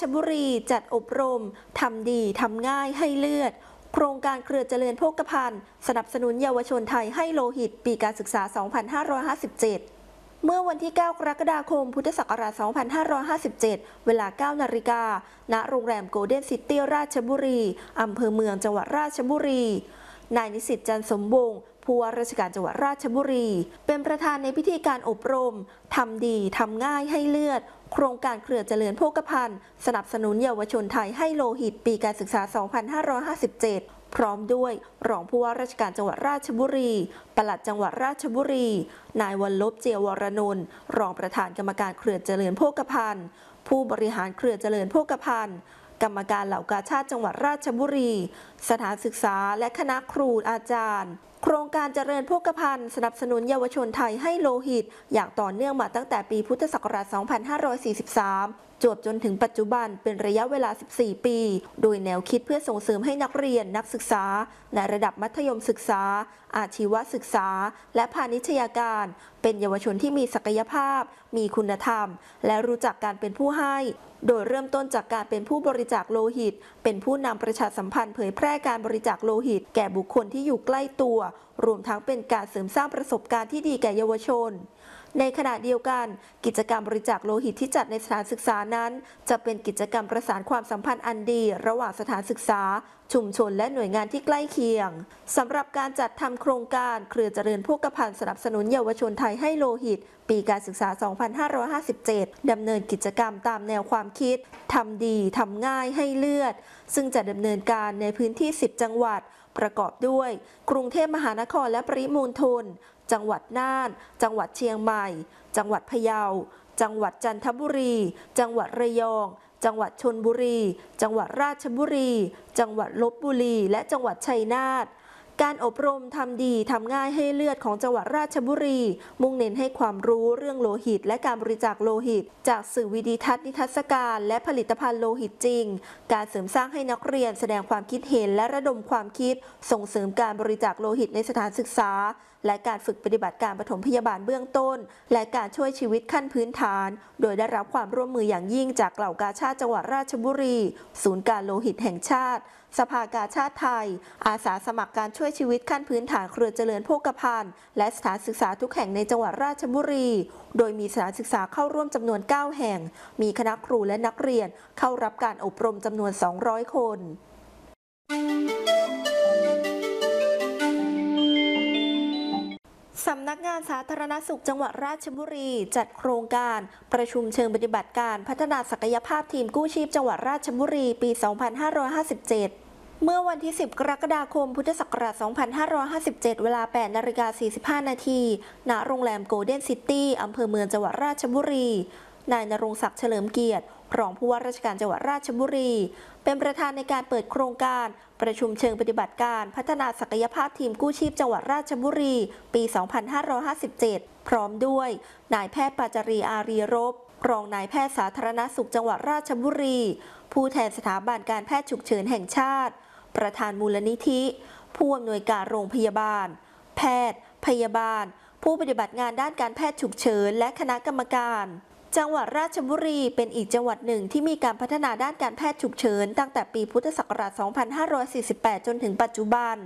ชาติราชบุรีจัดอบรม ทำดีทำง่ายให้เลือด โครงการเครือเจริญโภคภัณฑ์ สนับสนุนเยาวชนไทยให้โลหิตปีการศึกษา 2557เมื่อวันที่ 9 กรกฎาคม พุทธศักราช 2557 เวลา 9 นาฬิกา ณ โรงแรมโกลเด้นซิตี้ราชบุรี อำเภอเมืองจังหวัดราชบุรี นายนิสิตจันสมวง ผู้ว่าราชการจังหวัดราชบุรี เป็นประธานในพิธีการอบรมทำดีทำง่ายให้เลือด โครงการเครือเจริญโภคภัณฑ์ สนับสนุนเยาวชนไทยให้โลหิตปีการศึกษา 2557พร้อมด้วยรองผู้ว่าราชการจังหวัดราชบุรี ปลัดจังหวัดราชบุรี นายวันลบเจียววรนนท์รองประธานกรรมการเครือเจริญโภคภัณฑ์ ผู้บริหารเครือเจริญโภคภัณฑ์ กรรมการเหล่ากาชาติจังหวัดราชบุรี สถานศึกษาและคณะครูอาจารย์โครงการเจริญโภคภัณฑ์สนับสนุนเยาวชนไทยให้โลหิต อย่างต่อเนื่องมาตั้งแต่ปีพุทธศักราช 2543 จวบจนถึงปัจจุบันเป็นระยะเวลา 14 ปี โดยแนวคิดเพื่อส่งเสริมให้นักเรียนนักศึกษา ในระดับมัธยมศึกษา อาชีวศึกษา และพาณิชยาการ เป็นเยาวชนที่มีศักยภาพ มีคุณธรรม และรู้จักการเป็นผู้ให้โดยเริ่มต้นจากการเป็นผู้บริจาคโลหิต เป็นผู้นำประชาสัมพันธ์เผยแพร่การบริจาคโลหิต แก่บุคคลที่อยู่ใกล้ตัวรวมทั้งเป็นการเสริมสร้างประสบการณ์ที่ดีแก่เยาวชน ในขณะเดียวกัน กิจกรรมบริจาคโลหิตที่จัดในสถานศึกษานั้น จะเป็นกิจกรรมประสานความสัมพันธ์อันดี ระหว่างสถานศึกษา ชุมชนและหน่วยงานที่ใกล้เคียงสำหรับการจัดทำโครงการเครือเจริญโภคภัณฑ์สนับสนุนเยาวชนไทยให้โลหิต ปีการศึกษา 2557 ดำเนินกิจกรรมตามแนวความคิดทำดีทำง่ายให้เลือด ซึ่งจะดำเนินการในพื้นที่ 10 จังหวัด ประกอบด้วย กรุงเทพมหานครและปริมณฑลจังหวัดน่าน จังหวัดเชียงใหม่ จังหวัดพะเยา จังหวัดจันทบุรี จังหวัดระยอง จังหวัดชนบุรี จังหวัดราชบุรี จังหวัดลบบุรี และจังหวัดชัยนาท การอบรมทำดีทำง่ายให้เลือดของจังหวัดราชบุรี มุ่งเน้นให้ความรู้เรื่องโลหิต และการบริจาคโลหิต จากสื่อวิดีทัศน์นิทรรศการ และผลิตภัณฑ์โลหิตจริง การเสริมสร้างให้นักเรียนแสดงความคิดเห็นและระดมความคิด ส่งเสริมการบริจาคโลหิตในสถานศึกษา และการฝึกปฏิบัติการปฐมพยาบาลเบื้องต้น และการช่วยชีวิตขั้นพื้นฐาน โดยได้รับความร่วมมืออย่างยิ่งจากเหล่ากาชาติจังหวัดราชบุรี ศูนย์การโลหิตแห่งชาติ สภากาชาติไทย อาสาสมัครการช่วยชีวิตขั้นพื้นฐานเครือเจริญโภคภัณฑ์ และสถานศึกษาทุกแห่งในจังหวัดราชบุรี โดยมีสถานศึกษาเข้าร่วมจำนวน 9 แห่ง มีคณะครูและนักเรียนเข้ารับการอบรมจำนวน 200 คน สำนักงานสาธารณสุขจังหวัดราชบุรี จัดโครงการประชุมเชิงปฏิบัติการพัฒนาศักยภาพทีมกู้ชีพจังหวัดราชบุรีปี 2557เมื่อวันที่ 10 กรกฎาคม พุทธศักราช 2557 เวลา 8นาฬิกา45 นาที ณ โรงแรมโกลเด้นซิตี้ อำเภอเมืองจังหวัดราชบุรี นายนรงศักดิ์เฉลิมเกียรติ รองผู้ว่าราชการจังหวัดราชบุรี เป็นประธานในการเปิดโครงการ ประชุมเชิงปฏิบัติการพัฒนาศักยภาพทีมกู้ชีพจังหวัดราชบุรี ปี 2557 พร้อมด้วยนายแพทย์ปาจารีอารีรบรองนายแพทย์สาธารณสุขจังหวัดราชบุรี ผู้แทนสถาบันการแพทย์ฉุกเฉินแห่งชาติ ประธานมูลนิธิ ผู้อำนวยการโรงพยาบาล แพทย์ พยาบาล ผู้ปฏิบัติงานด้านการแพทย์ฉุกเฉิน และคณะกรรมการ จังหวัดราชบุรีเป็นอีกจังหวัดหนึ่งที่มีการพัฒนาด้านการแพทย์ฉุกเฉิน ตั้งแต่ปีพุทธศักราช 2548 จนถึงปัจจุบัน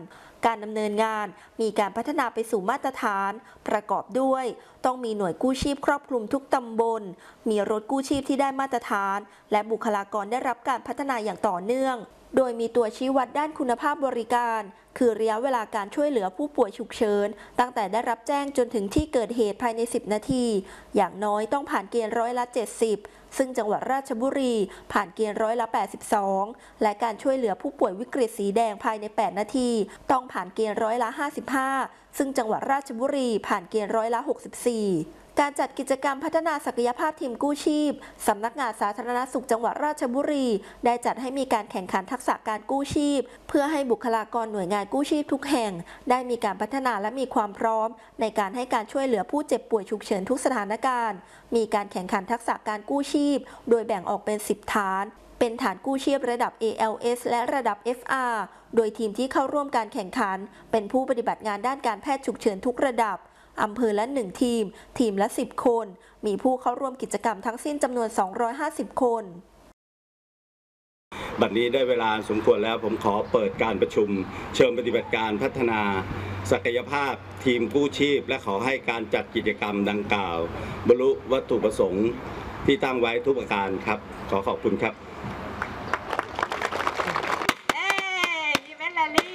การดำเนินงานมีการพัฒนาไปสู่มาตรฐาน ประกอบด้วย ต้องมีหน่วยกู้ชีพครอบคลุมทุกตำบล มีรถกู้ชีพที่ได้มาตรฐาน และบุคลากรได้รับการพัฒนาอย่างต่อเนื่อง โดยมีตัวชี้วัดด้านคุณภาพบริการคือระยะเวลาการช่วยเหลือผู้ป่วยฉุกเฉินตั้งแต่ได้รับแจ้งจนถึงที่เกิดเหตุภายใน 10 นาที อย่างน้อยต้องผ่านเกณฑ์ร้อยละ 70 ซึ่งจังหวัดราชบุรี ผ่านเกณฑ์ร้อยละ 82 และการช่วยเหลือผู้ป่วยวิกฤตสีแดงภายใน 8 นาที ต้องผ่านเกณฑ์ร้อยละ 55 ซึ่งจังหวัดราชบุรีผ่านเกณฑ์ร้อยละ 64 การจัดกิจกรรมพัฒนาศักยภาพทีมกู้ชีพ สำนักงานสาธารณสุขจังหวัดราชบุรี ได้จัดให้มีการแข่งขันทักษะการกู้ชีพ เพื่อให้บุคลากรหน่วยงานกู้ชีพทุกแห่ง ได้มีการพัฒนาและมีความพร้อม ในการให้การช่วยเหลือผู้เจ็บป่วยฉุกเฉินทุกสถานการณ์ มีการแข่งขันทักษะการกู้ชีพ โดยแบ่งออกเป็น 10 ฐานเป็นฐานกู้ชีพระดับ ALS และระดับ FR โดยทีมที่เข้าร่วมการแข่งขัน เป็นผู้ปฏิบัติงานด้านการแพทย์ฉุกเฉินทุกระดับ อำเภอละ 1 ทีม ทีมละ 10 คน มีผู้เข้าร่วมกิจกรรมทั้งสิ้นจำนวน 250 คนบัดนี้ได้เวลาสมควรแล้วผมขอเปิดการประชุม เชิญปฏิบัติการพัฒนา ศักยภาพทีมกู้ชีพ และขอให้การจัดกิจกรรมดังกล่าว บรรลุวัตถุประสงค์ที่ตั้งไว้ทุกประการครับ ขอขอบคุณครับเอ้ยีเวนต์แรลลี่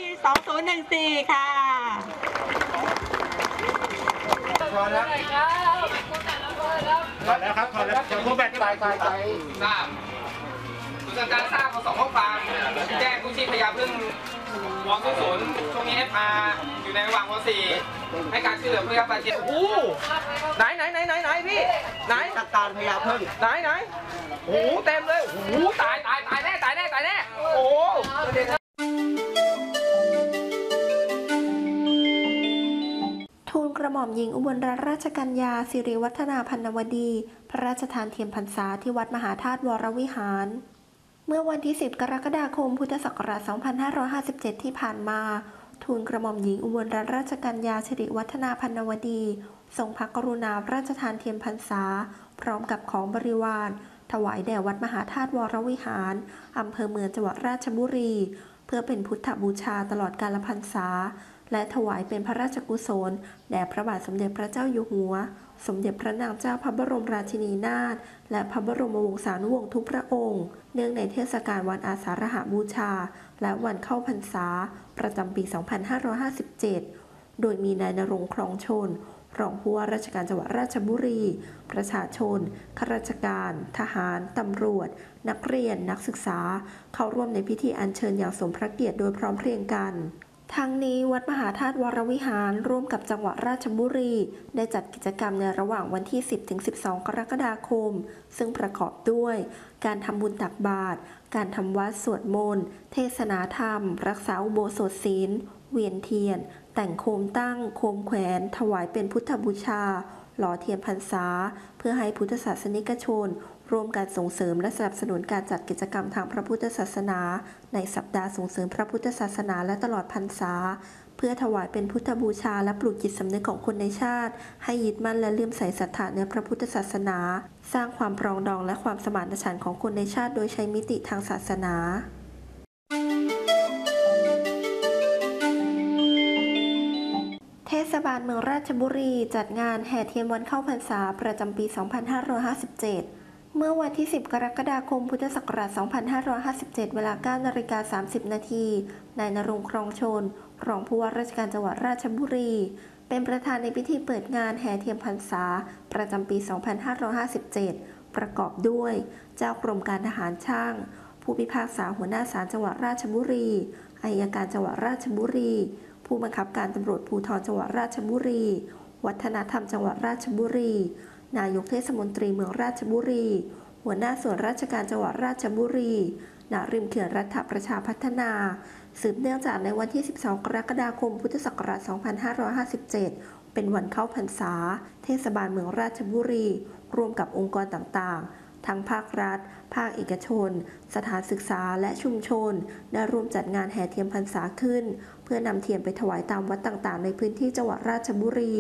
2014 ค่ะ ถอนแล้วถอนแล้วครับถอนแล้วจะพูดแบบที่ไปไปไปทราบผู้จัดการทราบมาสองข้อความแจ้งกู้ชีพพยาพึ่งวอศูนย์ช่วงนี้ให้มาอยู่ในระหว่างวสี่ให้การช่วยเหลือผู้ได้รับบาดเจ็บโอ้โหไหนไหนไหนไหนไหนพี่ไหนจัดการพยาพึ่งไหนไหนโอ้โหเต็มเลยโอ้โหตายตายตายแน่ตายแน่ตายแน่โอ้ ระหม่อมหญิงอุบลรัตนราชกัญญาสิริวัฒนาพันนวดี พระราชทานเทียมพรรษาที่วัดมหาธาตุวรวิหาร เมื่อวันที่ 10 กรกฎาคม พุทธศักราช 2557 ที่ผ่านมา ทูลกระหม่อมหญิงอุบลรัตนราชกัญญาสิริวัฒนาพันนวดี ทรงพระกรุณาพระราชทานเทียมพรรษา พร้อมกับของบริวาร ถวายแด่วัดมหาธาตุวรวิหาร อำเภอเมืองจังหวัดราชบุรี เพื่อเป็นพุทธบูชาตลอดกาลพรรษา และถวายเป็นพระราชกุศลแด่พระบาทสมเด็จพระเจ้าอยู่หัว สมเด็จพระนางเจ้าพระบรมราชินีนาถ และพระบรมวงศานุวงศ์ทุกพระองค์ เนื่องในเทศกาลวันอาสาฬหาบูชา และวันเข้าพรรษา ประจำปี 2557 โดยมีนายนรงค์ครองชน รองผู้ว่าราชการจังหวัดราชบุรี ประชาชน ข้าราชการ ทหาร ตำรวจ นักเรียน นักศึกษา เข้าร่วมในพิธีอัญเชิญอย่างสมพระเกียรติโดยพร้อมเพรียงกัน ทั้งนี้วัดมหาธาตุวรวิหารร่วมกับจังหวัดราชบุรี ได้จัดกิจกรรมในระหว่างวันที่ 10-12 กรกฎาคม ซึ่งประกอบด้วย การทำบุญตักบาตร การทำวัดสวดมนต์ เทศนาธรรม รักษาอุโบสถศีล เวียนเทียน แต่งโคมตั้ง โคมแขวน ถวายเป็นพุทธบูชา หล่อเทียนพรรษา เพื่อให้พุทธศาสนิกชน ร่วมการส่งเสริมและสนับสนุนการจัดกิจกรรมทางพระพุทธศาสนา ในสัปดาห์ส่งเสริมพระพุทธศาสนาและตลอดพรรษา เพื่อถวายเป็นพุทธบูชาและปลุกจิตสำนึกของคนในชาติ ให้ยึดมั่นและเลื่อมใสศรัทธาในพระพุทธศาสนา สร้างความปรองดองและความสมานฉันท์ของคนในชาติ โดยใช้มิติทางศาสนาเทศบาลเมืองราชบุรีจัดงานแห่เทียนวันเข้าพรรษาประจำปี 2557 เมื่อวันที่ 10 กรกฎาคม พุทธศักราช 2557 เวลา 9 นาฬิกา 30 นาที นายนรงครองชน รองผู้ว่าราชการจังหวัดราชบุรี เป็นประธานในพิธีเปิดงานแห่เทียมพรรษา ประจำปี 2557 ประกอบด้วย เจ้ากรมการทหารช่าง ผู้พิพากษาหัวหน้าศาลจังหวัดราชบุรีอัยการจังหวัดราชบุรี ผู้บังคับการตำรวจภูธรจังหวัดราชบุรี วัฒนธรรมจังหวัดราชบุรี นายกเทศมนตรีเมืองราชบุรี หัวหน้าส่วนราชการจังหวัดราชบุรีณริมเขื่อนรัฐประชาพัฒนา สืบเนื่องจากในวันที่ 12 กรกฎาคม พุทธศักราช 2557 เป็นวันเข้าพรรษา เทศบาลเมืองราชบุรี ร่วมกับองค์กรต่างๆทั้งภาครัฐ ภาคเอกชน สถานศึกษาและชุมชน ได้ร่วมจัดงานแห่เทียมพรรษาขึ้น เพื่อนำเทียนไปถวายตามวัดต่างๆ ในพื้นที่จังหวัดราชบุรี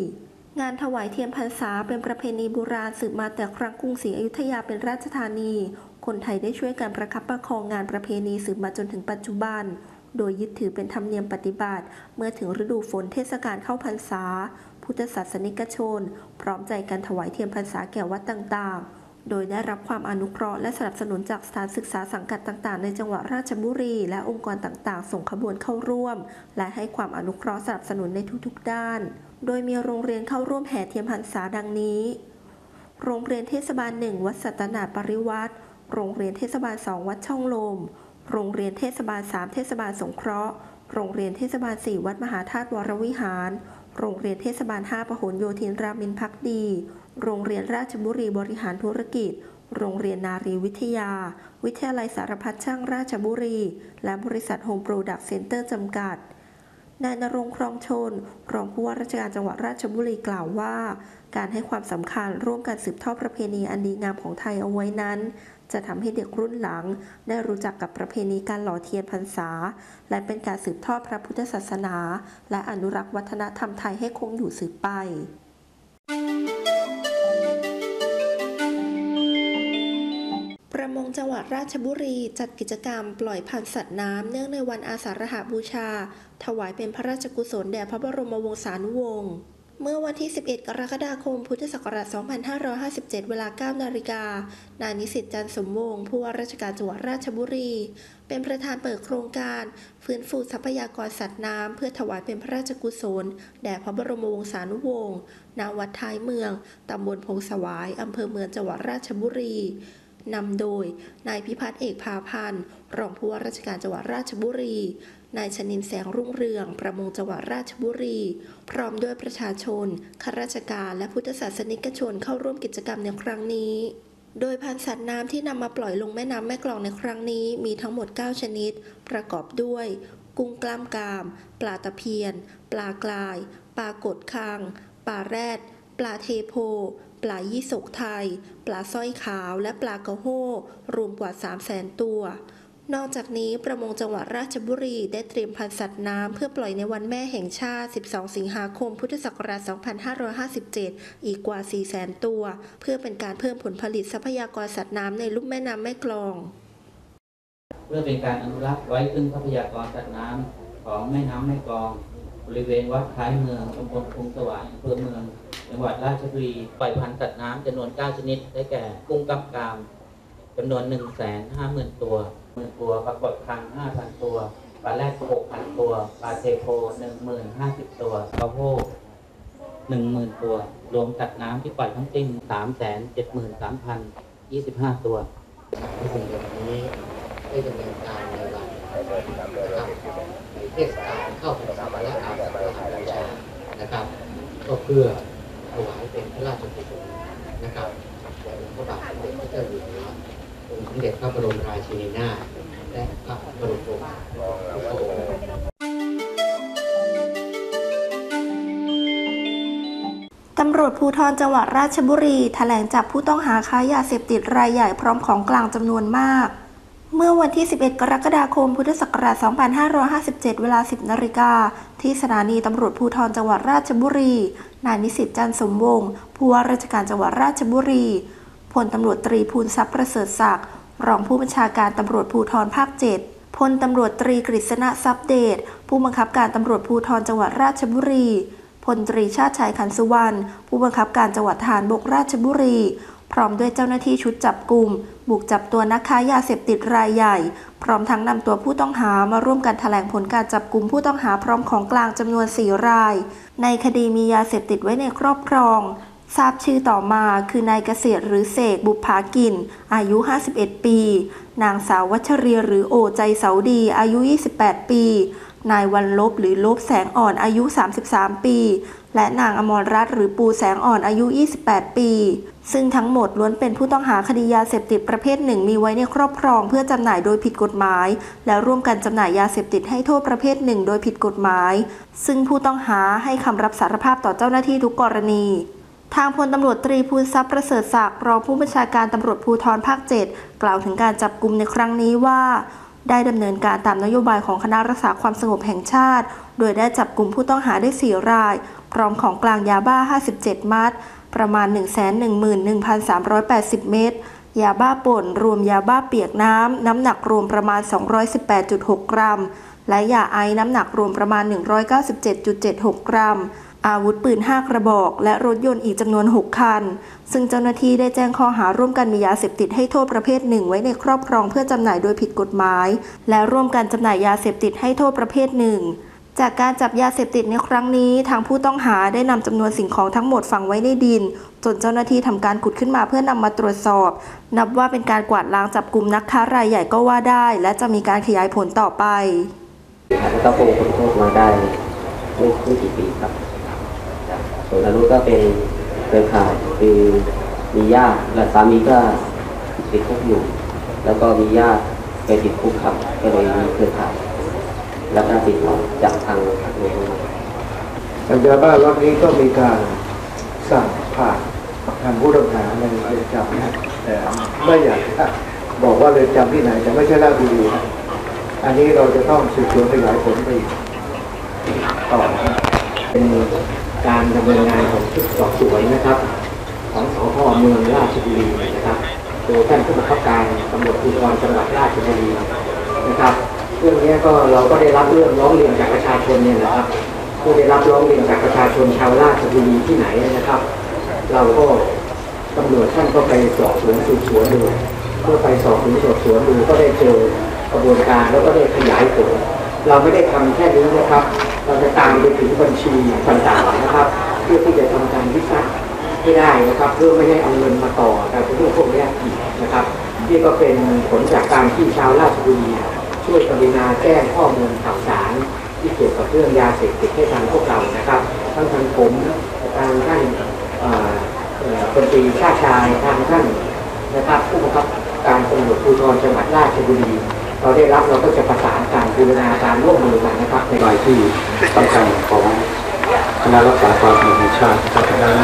งานถวายเทียนพรรษาเป็นประเพณีโบราณสืบมาแต่ครั้งกรุงศรีอยุธยาเป็นราชธานี คนไทยได้ช่วยกันประคับประคองงานประเพณีสืบมาจนถึงปัจจุบัน โดยยึดถือเป็นธรรมเนียมปฏิบัติ เมื่อถึงฤดูฝนเทศกาลเข้าพรรษา พุทธศาสนิกชน พร้อมใจกันถวายเทียนพรรษาแก่วัดต่างๆโดยได้รับความอนุเคราะห์และสนับสนุนจากสถานศึกษาสังกัดต่างๆ ในจังหวัดราชบุรี และองค์กรต่างๆ ส่งขบวนเข้าร่วม และให้ความอนุเคราะห์สนับสนุนในทุกๆด้านโดยมีโรงเรียนเข้าร่วมแห่เทียนพรรษาดังนี้ โรงเรียนเทศบาลหนึ่งวัดสัตนาปริวัติโรงเรียนเทศบาลสองวัดช่องลม โรงเรียนเทศบาลสามเทศบาลสงเคราะห์ โรงเรียนเทศบาลสี่วัดมหาธาตุวรวิหาร โรงเรียนเทศบาลห้าพหลโยธินรามินพักดี โรงเรียนราชบุรีบริหารธุรกิจ โรงเรียนนารีวิทยา วิทยาลัยสารพัดช่างราชบุรี และบริษัทโฮมโปรดักต์เซ็นเตอร์จำกัด นายนรงครองชน รองผู้ว่าราชการจังหวัดราชบุรีกล่าวว่า การให้ความสำคัญร่วมกันสืบทอดประเพณีอันดีงามของไทยเอาไว้นั้น จะทำให้เด็กรุ่นหลัง ได้รู้จักกับประเพณีการหล่อเทียนพรรษา และเป็นการสืบทอดพระพุทธศาสนา และอนุรักษ์วัฒนธรรมไทยให้คงอยู่สืบไป มงจังหวัดราชบุรีจัดกิจกรรมปล่อยพันธุ์สัตว์น้ำเนื่องในวันอาสาฬหบูชา ถวายเป็นพระราชกุศลแด่พระบรมวงศานุวงศ์เมื่อวันที่ 11 กรกฎาคม พุทธศักราช 2557 เวลา 9 นาฬิกา นายนิสิตจันสมวงศ์ผู้ว่าราชการจังหวัดราชบุรี เป็นประธานเปิดโครงการ ฟื้นฟูทรัพยากรสัตว์น้ำ เพื่อถวายเป็นพระราชกุศล แด่พระบรมวงศานุวงศ์ ณ วัดท้ายเมือง ตำบลพงสวาย อำเภอเมืองจังหวัดราชบุรี นำโดยนายพิพัฒน์เอกพาพันธ์รองผู้ว่าราชการจังหวัดราชบุรี นายชนินแสงรุ่งเรือง ประมงจังหวัดราชบุรี พร้อมด้วยประชาชนข้าราชการและพุทธศาสนิกชนเข้าร่วมกิจกรรมในครั้งนี้ โดยพันธุ์สัตว์น้ำที่นำมาปล่อยลงแม่น้ำแม่กลองในครั้งนี้มีทั้งหมด 9 ชนิด ประกอบด้วย กุ้งกล้ามกราม ปลาตะเพียน ปลากราย ปลากดคาง ปลาแรด ปลาเทโพ ปลายี่สกไทย ปลาสร้อยขาว และปลากระโห้รวมกว่า 3 0 0แสนตัวนอกจากนี้ประมงจังหวัดราชบุรีได้เตรียมพันธุ์สัตว์น้ำเพื่อปล่อยในวันแม่แห่งชาติ 12 สิงหาคม พุทธศักราช 2557 อีกกว่า 4 0 0แสนตัว เพื่อเป็นการเพิ่มผลผลิตทรัพยากรสัตว์น้ำในลุ่มแม่น้ำแม่กลอง เพื่อเป็นการอนุรักษ์ไว้ซึ่งทรัพยากรสัตว์น้ำของแม่น้ำแม่กลอง บริเวณวัดท้ายเมืองตำบลคงสว่ายอำเภอเมือง จังหวัดราชบุรี ปล่อยพันธุ์สัตว์น้ำจำนวน 9 ชนิด ได้แก่ กุ้งกับกามจำนวน 1 5 0 0 0 0 ตัวหมื่นตัวปรากฏคัง5,000 ตัว ปลาแรด6,000 ตัว ปลาเทโพ10,050 ตัวกระโพ10,000 ตัว รวมสัตว์น้ำที่ปล่อยทั้งสิ้น 373,025 ตัวที่สิ่งเหล่านี้ได้ดำเนินการในวันนะครับในเทศกาลเข้าพรรษาและอาสาฬหบูชานะครับ ก็เพื่อ ถวายเป็นพระราชกุศลนะครับแด่พระบาทสมเด็จพระเจ้าอยู่หัวองค์สมเด็จพระบรมราชินีนาถและพระบรมโองค์ทุกพระองค์ตำรวจภูธรจังหวัดราชบุรีแถลงจับผู้ต้องหาค้ายาเสพติดรายใหญ่พร้อมของกลางจำนวนมาก เมื่อวันที่ 11 กรกฎาคม พุทธศักราช 2557 เวลา 10 นาฬิกา ที่สถานีตำรวจภูธรจังหวัดราชบุรี นายนิสิตจันสมวงศ์ผู้ว่าราชการจังหวัดราชบุรี พลตำรวจตรีภูลทรัพย์ประเสริฐศักดิ์รองผู้บัญชาการตำรวจภูธรภาค7พลตำรวจตรีกฤษณะทรัพเดชผู้บังคับการตำรวจภูธรจังหวัดราชบุรีพลตรีชาติชัยขันสุวรรณผู้บังคับการจังหวัดทารบกราชบุรี พร้อมด้วยเจ้าหน้าที่ชุดจับกลุ่ม บุกจับตัวนักค้ายาเสพติดรายใหญ่ พร้อมทั้งนำตัวผู้ต้องหามาร่วมกันแถลงผลการจับกลุ่มผู้ต้องหาพร้อมของกลางจำนวน 4 ราย ในคดีมียาเสพติดไว้ในครอบครอง ทราบชื่อต่อมาคือนายเกษตรหรือเสกบุภากิน อายุ 51 ปี นางสาววัชเรียหรือโอใจเสาดี อายุ 28 ปี นายวันลบหรือลบแสงอ่อนอายุ 33 ปี และนางอมรรัตน์หรือปูแสงอ่อนอายุ 28 ปี ซึ่งทั้งหมดล้วนเป็นผู้ต้องหาคดียาเสพติดประเภทหนึ่งมีไว้ในครอบครองเพื่อจำหน่ายโดยผิดกฎหมาย และร่วมกันจำหน่ายยาเสพติดให้โทษประเภทหนึ่งโดยผิดกฎหมาย ซึ่งผู้ต้องหาให้คำรับสารภาพต่อเจ้าหน้าที่ทุกกรณีทางพลตำรวจตรีภูทรัพย์ประเสริฐศักดิ์รองผู้บัญชาการตำรวจภูธรภาค 7 กล่าวถึงการจับกลุ่มในครั้งนี้ว่า ได้ดำเนินการตามนโยบายของคณะรักษาความสงบแห่งชาติ โดยได้จับกลุ่มผู้ต้องหาได้ 4 ราย พร้อมของกลางยาบ้า 57 มัด ประมาณ 111,380 เม็ดยาบ้าป่น รวมยาบ้าเปียกน้ำ น้ำหนักรวมประมาณ 218.6 กรัม และยาไอน้ำหนักรวมประมาณ 197.76 กรัม อาวุธปืน 5 กระบอก และรถยนต์อีกจำนวน 6 คัน ซึ่งเจ้าหน้าที่ได้แจ้งข้อหาร่วมกันมียาเสพติดให้โทษประเภทหนึ่งไว้ในครอบครองเพื่อจำหน่ายโดยผิดกฎหมาย และร่วมกันจำหน่ายยาเสพติดให้โทษประเภทหนึ่งจากการจับยาเสพติดในครั้งนี้ ทางผู้ต้องหาได้นำจำนวนสิ่งของทั้งหมดฝังไว้ในดิน จนเจ้าหน้าที่ทำการขุดขึ้นมาเพื่อนำมาตรวจสอบ นับว่าเป็นการกวาดล้างจับกลุ่มนักค้ารายใหญ่ก็ว่าได้ และจะมีการขยายผลต่อไปแล้วก็คงพ้นโทษมาได้ไม่ไม่กี่ปีครับ ส่วนอนุก็เป็นเครือข่ายคือมีญาติและสามีก็ติดคุกอยู่ แล้วก็มีญาติไปติดคุกครับก็เลยมีเครือข่ายแล้วก็ติดต่อจากทางโรงพยาบาลปัญญาบ้านรอบนี้ก็มีการสั่งผ่านทางผู้ต้องหาในเรือนจำนะแต่ไม่อยากบอกว่าเรือนจำที่ไหนแต่ไม่ใช่ราชบุรีนะอันนี้เราจะต้องสืบสวนขยายผลไปอีกต่อเป็น การดำเนินงานของชุดสอบสวนนะครับ ของสพเมืองราชบุรีนะครับโดยท่านผู้บังคับการตำรวจภูธรจังหวัดราชบุรีนะครับเรื่องนี้ก็เราก็ได้รับเรื่องร้องเรียนจากประชาชนเนี่ยนะครับผู้ได้รับร้องเรียนจากประชาชนชาวราชบุรีที่ไหนนะครับ เราก็ตำรวจท่านก็ไปสอบสวนสืบสวนดูเมื่อไปสอบสวนสอบสวนดูก็ได้เจอกระบวนการแล้วก็ได้ขยายผล เราไม่ได้ทำแค่นี้นะครับ เราจะตามไปถึงบัญชีต่างๆนะครับ เพื่อที่จะทำการวิจัยให้ได้นะครับ เพื่อไม่ให้เอาเงินมาต่อแต่เรื่องพวกนี้อีกนะครับ นี่ก็เป็นผลจากการที่ชาวราชบุรีช่วยกรุณาแจ้งข้อมูลข่าวสารที่เกี่ยวกับเรื่องยาเสพติดให้ทางพวกเรานะครับทั้งทางผมทางท่านเอ่อเอ่อพลตรีชาชายทางท่านนะครับผู้บังคับการตำรวจภูธรจังหวัดราชบุรี เราได้รับเราก็จะประสานการบูรณาการร่วมมือกันนะครับในรายที่สำคัญของคณะรักษาความสงบแห่งชาติเพราะฉะนั้น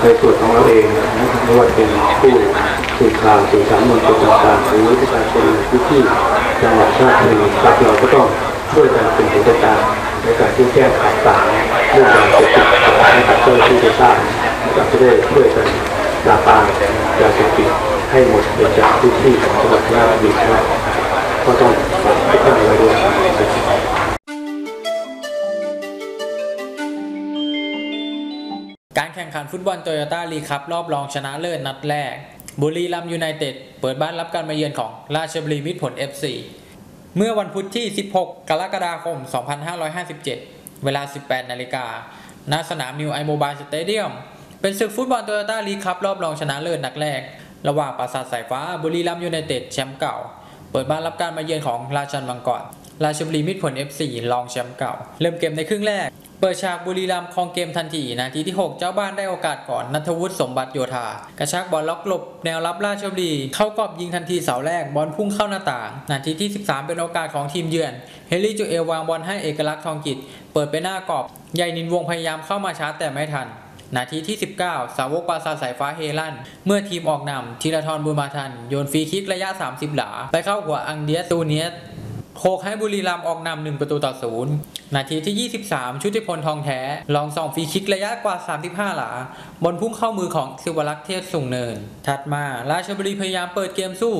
ในส่วนของเราเองนะครับไม่ว่าเป็นผู้สื่อข่าวสื่อสารมวลชนต่างๆหรือประชาชนพื้นที่จังหวัดราชบุรีครับเราก็ต้องช่วยกันเป็นหูเป็นตาในการที่แจ้งข่าวสาเรื่องยารเสพติดให้กับเจ้าหน้าที่ได้ทราบนะครับจะได้ช่วยกันปราบปรามยาเสพติดให้หมดไปจากพื้นที่ของจังหวัดราชบุรีครับ ก็ต้องฝากานไว้ด้วยนะครับการแข่งขันฟุตบอลโตโยต้าลีครับรอบรองชนะเลิศนัดแรก บุรีรัมยูไนเต็ดเปิดบ้านรับการมาเยือนของราชบุรีมิตรผล FC เมื่อวันพุธที่ 16 กรกฎาคม 2557 เวลา 18 นาฬิกาณสนามนิวไอโมบายสเตเดียม เป็นศึกฟุตบอลโตโยต้าลีครับรอบรองชนะเลิศนัดแรก ระหว่างปราสาทสายฟ้าบุรีรัมยูไนเต็ดแชมป์เก่า เปิดบ้านรับการมาเยือนของราชันมังกร ราชบุรีมิตรผล FC รองแชมป์เก่า เริ่มเกมในครึ่งแรก เปิดฉากบุรีรัมย์ครองเกมทันที นาทีที่ 6 เจ้าบ้านได้โอกาสก่อน นัทวุฒิสมบัติโยธา กระชักบอลล็อกหลบ แนวรับราชบุรี เข้ากรอบยิงทันทีเสาแรก บอลพุ่งเข้าหน้าต่าง นาทีที่ 13 เป็นโอกาสของทีมเยือน เฮนรี่จูเอลวางบอลให้เอกลักษณ์ทองกิจ เปิดไปหน้ากรอบ ใหญ่นินวงพยายามเข้ามาชาร์จแต่ไม่ทัน นาทีที่ 19 สาวกปราสาทสายฟ้าเฮลันเมื่อทีมออกนำธีรทรบุญมาทัน โยนฟรีคิกระยะ 30 หลา ไปเข้าหัวอังเดียสตูเนียสโคกให้บุรีรัมย์ออกนำหนึ่งประตูต่อศูนย์นาทีที่ 23 ชุติพลทองแท้ ลองส่องฟรีคิกระยะกว่า 35 หลาบอลพุ่งเข้ามือของสิวรักษ์เทศสูงเนิน ถัดมาราชบุรีพยายามเปิดเกมสู้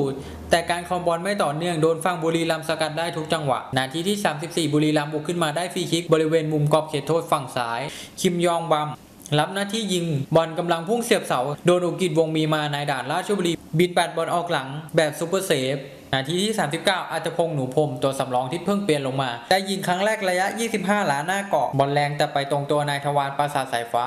แต่การคอมบอลไม่ต่อเนื่องโดนฝั่งบุรีรัมย์สกัดได้ทุกจังหวะ นาทีที่ 34 บุรีรัมย์บุกขึ้นมาได้ฟรีคิกบริเวณมุมกรอบเขตโทษฝั่งซ้าย คิมยองบัม รับหน้าที่ยิงบอลกำลังพุ่งเสียบเสา โดนอุกิจวงมีมานายด่านราชบุรี บินแปดบอลออกหลังแบบซูเปอร์เซฟนาทีที่ 39 อัจพงษ์หนูพรมตัวสำรองที่เพิ่งเปลี่ยนลงมา ได้ยิงครั้งแรกระยะ 25 หลาหน้าเกาะบอลแรงแต่ไปตรงตัวนายทวารปราสาทสายฟ้า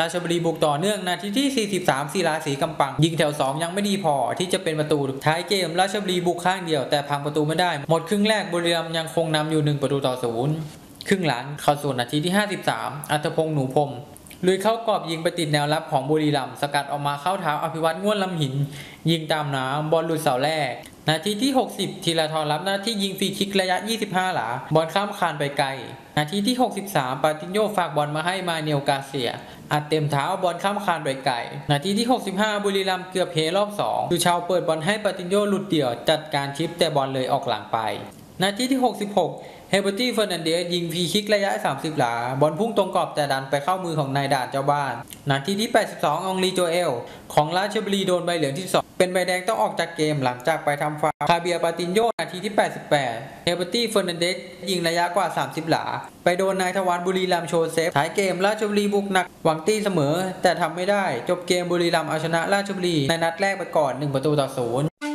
ราชบุรีบุกต่อเนื่องนาทีที่ 43 ศิลาสีกำปัง ยิงแถว 2 ยังไม่ดีพอที่จะเป็นประตู ท้ายเกมราชบุรีบุกข้างเดียวแต่พังประตูไม่ได้ หมดครึ่งแรกบุรีรัมย์ยังคงนำอยู่ 1 ประตูต่อศูนย์ครึ่งหลังเข้าสู่นาทีที่ 53 อัตพงษ์หนูพรม ลุยเข้ากรอบยิงไปติดแนวรับของบุรีรัมย์สกัดออกมาเข้าเท้าอภิวัตง่วนลำหิน ยิงตามน้ำบอลหลุดเสาแรก นาทีที่ 60 ธีรทรรับหน้าที่ยิงฟรีคิกระยะ 25 หลา บอลข้ามคานไปไกล นาทีที่ 63 ปาตินโยฝากบอลมาให้มาเนลกาเซียอัดเต็มเท้าบอลข้ามคานไปไกล นาทีที่ 65 บุรีรัมย์เกือบเพรอบ2ดูชาวเปิดบอลให้ปาตินโยหลุดเดี่ยวจัดการชิปแต่บอลเลยออกหลังไป นาทีที่ 66 เฮเบอร์ตี้เฟอร์นันเดสยิงฟรีคิกระยะ 30 หลา บอลพุ่งตรงกรอบแต่ดันไปเข้ามือของนายด่านเจ้าบ้าน นาทีที่ 82 องลีโจเอล ของราชบุรีโดนใบเหลืองที่ 2 เป็นใบแดงต้องออกจากเกมหลังจากไปทำฟาวคาเบียปาตินโยนาทีที่ 88 เฮเบอร์ตี้เฟอร์นันเดสยิงระยะกว่า 30 หลา ไปโดนนายทวารบุรีรัมโชเซฟท้ายเกมราชบุรีบุกหนักหวังตีเสมอ แต่ทำไม่ได้ จบเกมบุรีรัมเอาชนะราชบุรีในนัดแรกไปก่อน 1 ประตูต่อ 0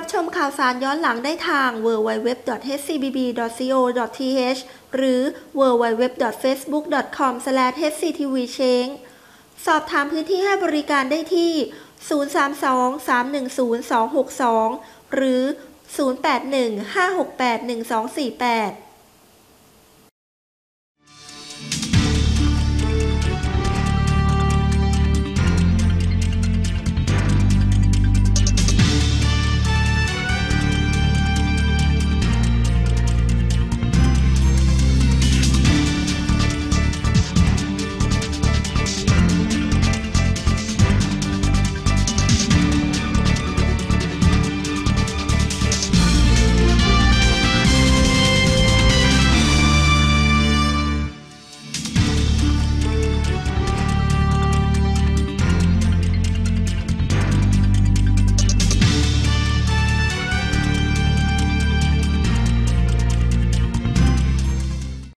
รับชมข่าวสารย้อนหลังได้ทาง www.hcbb.co.th หรือ www.facebook.com/hctvchange สอบถามพื้นที่ให้บริการได้ที่ 032 310 262 หรือ 081 568 1248